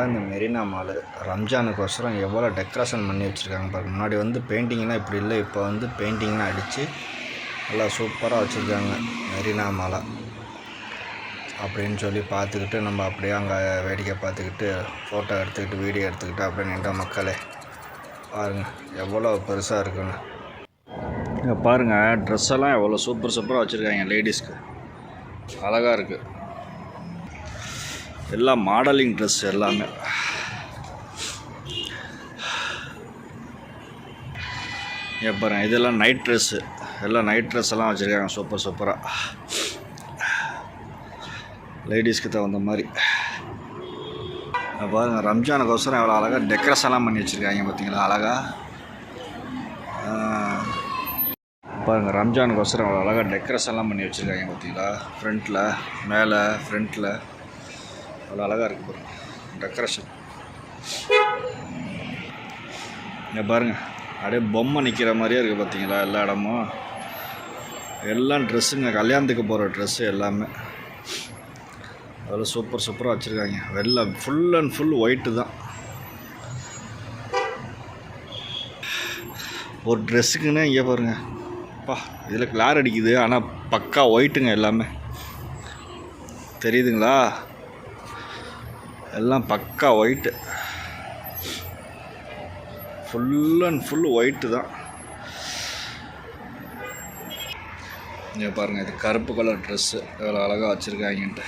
பாருங்கள் இந்த மெரினா மாலு ரம்ஜானுக்கோசரம் எவ்வளோ டெக்கரேஷன் பண்ணி வச்சுருக்காங்க பாருங்க. முன்னாடி வந்து பெயிண்டிங்லாம் இப்படி இல்லை இப்போ வந்து பெயிண்டிங்லாம் அடித்து நல்லா சூப்பராக வச்சுருக்காங்க மெரினா மாலை. அப்படின்னு சொல்லி பார்த்துக்கிட்டு நம்ம அப்படியே அங்கே வேடிக்கை பார்த்துக்கிட்டு ஃபோட்டோ எடுத்துக்கிட்டு வீடியோ எடுத்துக்கிட்டு அப்படியே நின்ற மக்களே. பாருங்கள் எவ்வளோ பெருசாக இருக்குன்னு. இங்கே பாருங்கள் ட்ரெஸ்ஸெல்லாம் எவ்வளோ சூப்பர் சூப்பராக வச்சுருக்காங்க லேடிஸ்க்கு அழகாக இருக்குது எல்லாம் மாடலிங் ட்ரெஸ் எல்லாமே. இங்கே இதெல்லாம் நைட் ட்ரெஸ்ஸு எல்லாம் நைட் ட்ரெஸ் எல்லாம் வச்சுருக்காங்க சூப்பர் சூப்பராக லேடிஸ்க்கு தகுந்த மாதிரி. பாருங்கள் ரம்ஜானுக்கோசரம் எவ்வளோ அழகாக டெக்கரேஷன்லாம் பண்ணி வச்சுருக்காங்க பார்த்தீங்களா அழகாக பாருங்கள் ரம்ஜானுக்கோசரம் எவ்வளோ அழகாக டெக்கரேஷன்லாம் பண்ணி வச்சுருக்காங்க பார்த்தீங்களா ஃப்ரண்ட்டில் மேலே ஃப்ரண்ட்டில் அவ்வளோ அழகாக இருக்குது பாருங்க. டெக்கரேஷன் இங்கே பாருங்கள் அப்படியே பொம்மை நிற்கிற மாதிரியே இருக்குது பார்த்தீங்களா எல்லா இடமும். எல்லாம் ட்ரெஸ்ஸுங்க கல்யாணத்துக்கு போகிற ட்ரெஸ்ஸு எல்லாமே. அதில் சூப்பர் சூப்பராக வச்சுருக்காங்க. வெள்ளை ஃபுல் அண்ட் ஃபுல் ஒயிட்டு தான். ஒரு ட்ரெஸ்ஸுக்குன்னே இங்கே பாருங்க. அப்பா இதில் கிளார் அடிக்குது ஆனால் பக்கா ஒயிட்டுங்க எல்லாமே. தெரியுதுங்களா? எல்லாம் பக்கா white full and full white தான். இங்கே பாருங்கள் இது கருப்பு கலர் ட்ரெஸ்ஸு எவ்வளோ அழகாக வச்சுருக்காங்கன்ட்டு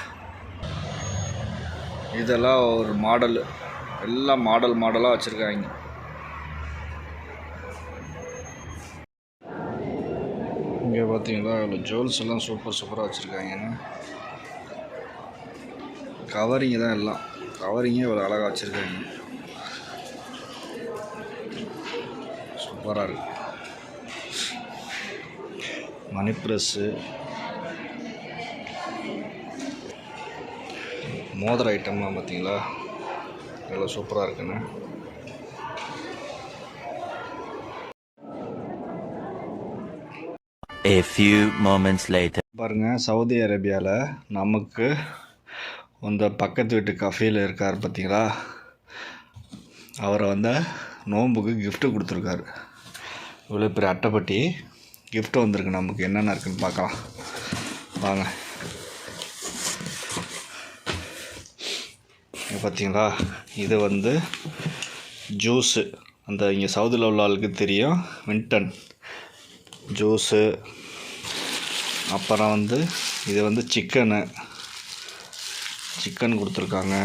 இதெல்லாம் ஒரு மாடலு எல்லாம் மாடல் மாடலாக வச்சுருக்காங்க. இங்கே பார்த்தீங்களா இவ்வளோ ஜுவல்ஸ் எல்லாம் சூப்பர் சூப்பராக வச்சுருக்காங்க. கவரிங்கு தான் எல்லாம். கவரிங்கே இவ்வளோ அழகாக வச்சுருக்காங்க. சூப்பராக இருக்கு. மணி ப்ரெஸ்ஸு மோதிர ஐட்டம்லாம் பார்த்தீங்களா எவ்வளோ சூப்பராக இருக்குன்னு. A few moments later. பாருங்க சவுதி அரேபியாவில் நமக்கு இந்த பக்கத்து வீட்டு கஃபேயில் இருக்கார் பார்த்தீங்களா அவரை வந்து நோன்புக்கு கிஃப்ட்டு கொடுத்துருக்காரு. இவ்வளோ பெரிய அட்டைப்பட்டி கிஃப்ட் வந்திருக்கு நமக்கு. என்னென்ன இருக்குன்னு பார்க்கலாம். வாங்க. இங்க பார்த்தீங்களா இது வந்து ஜூஸு அந்த இங்கே சவுதியில் உள்ள ஆளுக்கு தெரியும். வின்டன் ஜூஸு அப்புறம் வந்து இது வந்து சிக்கனு சிக்கன் கொடுத்துருக்காங்க.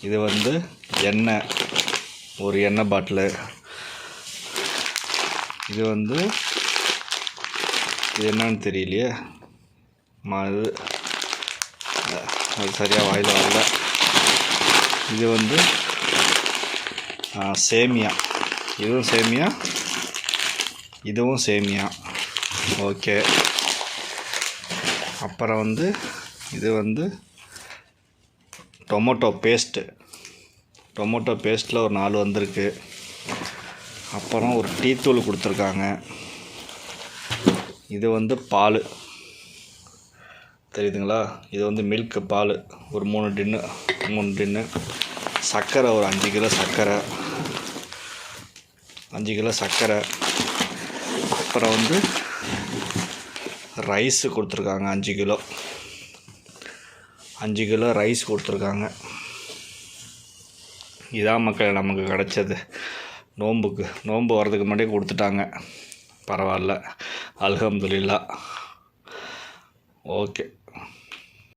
இது வந்து எண்ணெய் ஒரு எண்ணெய் பாட்டிலு. இது வந்து இது என்னன்னு தெரியலையே. மா இது அது சரியாக வாயில் வரல. இது வந்து சேமியா. இதுவும் சேமியா? இதுவும் சேமியா. ஓகே. அப்புறம் வந்து இது வந்து டொமேட்டோ பேஸ்ட்டு. டொமேட்டோ பேஸ்ட்டில் ஒரு நாலு வந்திருக்கு. அப்புறம் ஒரு டீ தூள் கொடுத்துருக்காங்க. இது வந்து பால். தெரியுதுங்களா? இது வந்து மில்க்கு பால். ஒரு மூணு டின்னு மூணு டின்னு. சர்க்கரை ஒரு அஞ்சு கிலோ சர்க்கரை. அஞ்சு கிலோ சர்க்கரை. அப்புறம் வந்து ரைஸு கொடுத்துருக்காங்க அஞ்சு கிலோ. அஞ்சு கிலோ ரைஸ் கொடுத்துருக்காங்க. இதான் மக்கள் நமக்கு கிடச்சது. நோன்புக்கு. நோன்பு வர்றதுக்கு முன்னாடியே கொடுத்துட்டாங்க. பரவாயில்ல. அல்ஹம்துலில்லா. ஓகே.